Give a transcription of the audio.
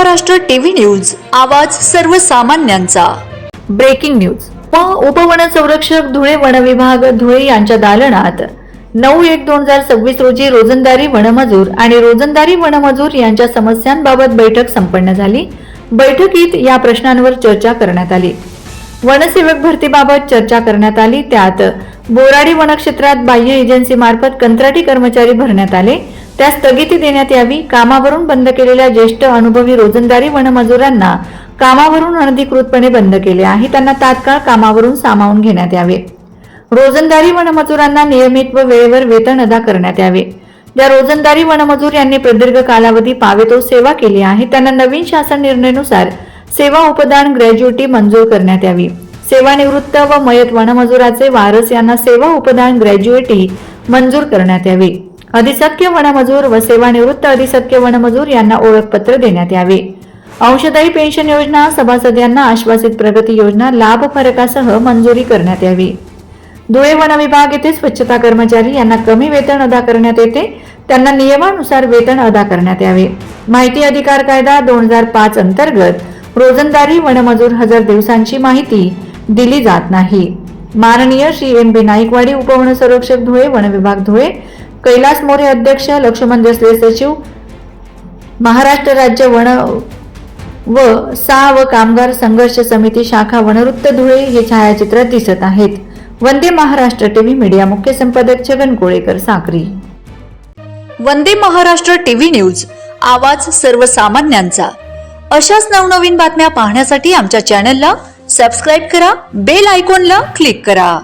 Maharashtra TV news आवाज सर्वसामान्यांचा. Breaking news. व उपवन संरक्षक धुळे वन विभाग धुळे यांच्या दालनात नऊ एक दोन हजार सव्वीस रोजी रोजंदारी वनमजूर आणि रोजंदारी वनमजूर यांच्या समस्यांबाबत बैठक संपन्न झाली. बैठकीत या प्रश्नांवर चर्चा करण्यात आली. वनसेवक भरतीबाबत चर्चा करण्यात आली. त्यात बोराडी वनक्षेत्रात बाह्य एजन्सीमार्फत कंत्राटी कर्मचारी भरण्यात आले. त्या स्थगिती देण्यात यावी. कामावरून बंद केलेल्या ज्येष्ठ अनुभवी रोजंदारी वनमजुरांना कामावरून अनधिकृतपणे बंद केले आहे. त्यांना तात्काळ कामावरून सामावून घेण्यात यावे. रोजंदारी वनमजुरांना नियमित व वेळेवर वेतन अदा करण्यात यावे. ज्या रोजंदारी वनमजूर यांनी प्रदीर्घ कालावधी पावेतो सेवा केली आहे. त्यांना नवीन शासन निर्णयानुसार सेवा उपदान ग्रॅज्युटी मंजूर करण्यात यावी. सेवानिवृत्त व मयत वनमजुराचे वारस यांना सेवा उपदान ग्रॅज्युएटी मंजूर करण्यात यावी. अधिसख्य वनमजूर व सेवानिवृत्त अधिसख्य वनमजूर यांना ओळखपत्र देण्यात यावे. अंशदायी पेन्शन योजना सभासद यांना आश्वासित प्रगती योजना लाभ फरकासह मंजुरी करण्यात यावी. धुळे वन विभाग येथे स्वच्छता कर्मचारी यांना कमी वेतन अदा करण्यात येते. त्यांना नियमानुसार वेतन अदा करण्यात यावे. माहिती अधिकार कायदा दोन हजार पाच अंतर्गत रोजंदारी वनमजूर हजार दिवसांची माहिती दिली जात नाही. माननीय श्री एम बी नाईकवाडी उपवन संरक्षक धुळे वन विभाग धुळे कैलास मोरे अध्यक्ष लक्ष्मण देसले सचिव महाराष्ट्र राज्य वन व सा व कामगार संघर्ष समिती शाखा वनवृत्त धुळे हे छायाचित्र दिसत आहेत. वंदे महाराष्ट्र टीव्ही मीडिया मुख्य संपादक छगन कोळेकर साक्री. वंदे महाराष्ट्र टीव्ही न्यूज आवाज सर्वसामान्यांचा. अशाच नवनवीन बातम्या पाहण्यासाठी आमच्या चॅनलला सबस्क्राईब करा बेल आयकॉनला क्लिक करा.